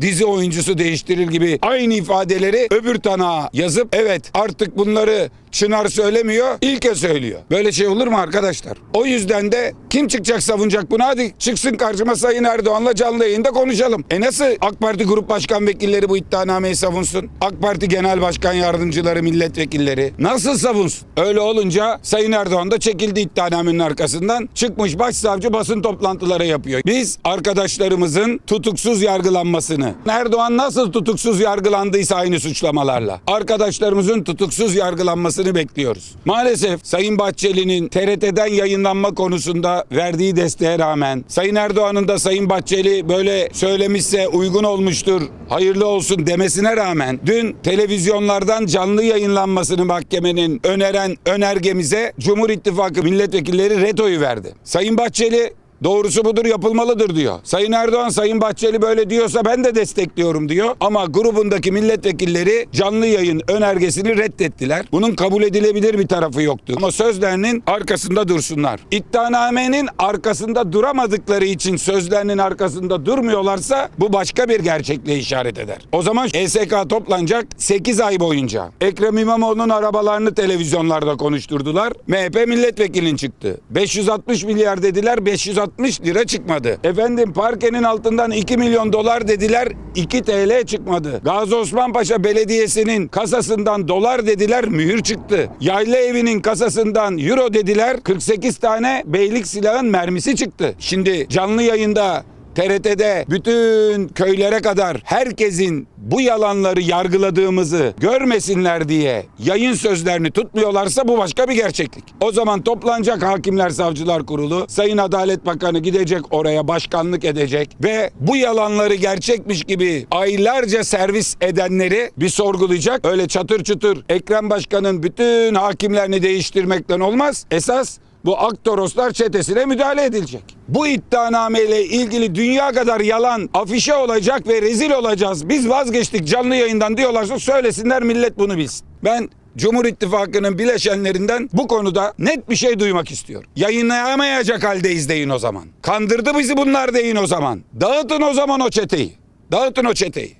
dizi oyuncusu değiştirir gibi aynı ifadeleri öbür tanağa yazıp evet artık bunları Çınar söylemiyor, İlke söylüyor. Böyle şey olur mu arkadaşlar? O yüzden de kim çıkacak savunacak bunu? Hadi çıksın karşıma Sayın Erdoğan'la canlı yayında konuşalım. E nasıl AK Parti Grup Başkan Vekilleri bu iddianameyi savunsun? AK Parti Genel Başkan Yardımcıları, milletvekilleri nasıl savunsun? Öyle olunca Sayın Erdoğan da çekildi iddianamenin arkasından. Çıkmış başsavcı basın toplantıları yapıyor. Biz arkadaşlarımızın tutuksuz yargılanmasını, Erdoğan nasıl tutuksuz yargılandıysa aynı suçlamalarla, arkadaşlarımızın tutuksuz yargılanmasını bekliyoruz. Maalesef Sayın Bahçeli'nin TRT'den yayınlanma konusunda verdiği desteğe rağmen, Sayın Erdoğan'ın da Sayın Bahçeli böyle söylemişse uygun olmuştur, hayırlı olsun demesine rağmen, dün televizyonlardan canlı yayınlanmasını mahkemenin öneren önergemize Cumhur İttifakı milletvekilleri retoyu verdi. Sayın Bahçeli Doğrusu budur yapılmalıdır diyor. Sayın Erdoğan Sayın Bahçeli böyle diyorsa ben de destekliyorum diyor. Ama grubundaki milletvekilleri canlı yayın önergesini reddettiler. Bunun kabul edilebilir bir tarafı yoktu. Ama sözlerinin arkasında dursunlar. İddianamenin arkasında duramadıkları için sözlerinin arkasında durmuyorlarsa bu başka bir gerçekliğe işaret eder. O zaman ESK toplanacak 8 ay boyunca. Ekrem İmamoğlu'nun arabalarını televizyonlarda konuşturdular. MHP milletvekilin çıktı. 560 milyar dediler 560 lira çıkmadı. Efendim parkenin altından 2 milyon dolar dediler 2 TL çıkmadı. Gazi Osman Paşa Belediyesi'nin kasasından dolar dediler mühür çıktı. Yayla evinin kasasından euro dediler 48 tane beylik silahın mermisi çıktı. Şimdi canlı yayında TRT'de bütün köylere kadar herkesin bu yalanları yargıladığımızı görmesinler diye yayın sözlerini tutmuyorlarsa bu başka bir gerçeklik. O zaman toplanacak Hakimler Savcılar Kurulu, Sayın Adalet Bakanı gidecek oraya başkanlık edecek ve bu yalanları gerçekmiş gibi aylarca servis edenleri bir sorgulayacak. Öyle çatır çutur Ekrem Başkan'ın bütün hakimlerini değiştirmekten olmaz. Esas bu Aktoroslar çetesine müdahale edilecek. Bu iddianameyle ilgili dünya kadar yalan afişe olacak ve rezil olacağız. Biz vazgeçtik canlı yayından diyorlarsa söylesinler millet bunu bilsin. Ben Cumhur İttifakı'nın bileşenlerinden bu konuda net bir şey duymak istiyorum. Yayınlayamayacak haldeyiz deyin o zaman. Kandırdı bizi bunlar deyin o zaman. Dağıtın o zaman o çeteyi. Dağıtın o çeteyi.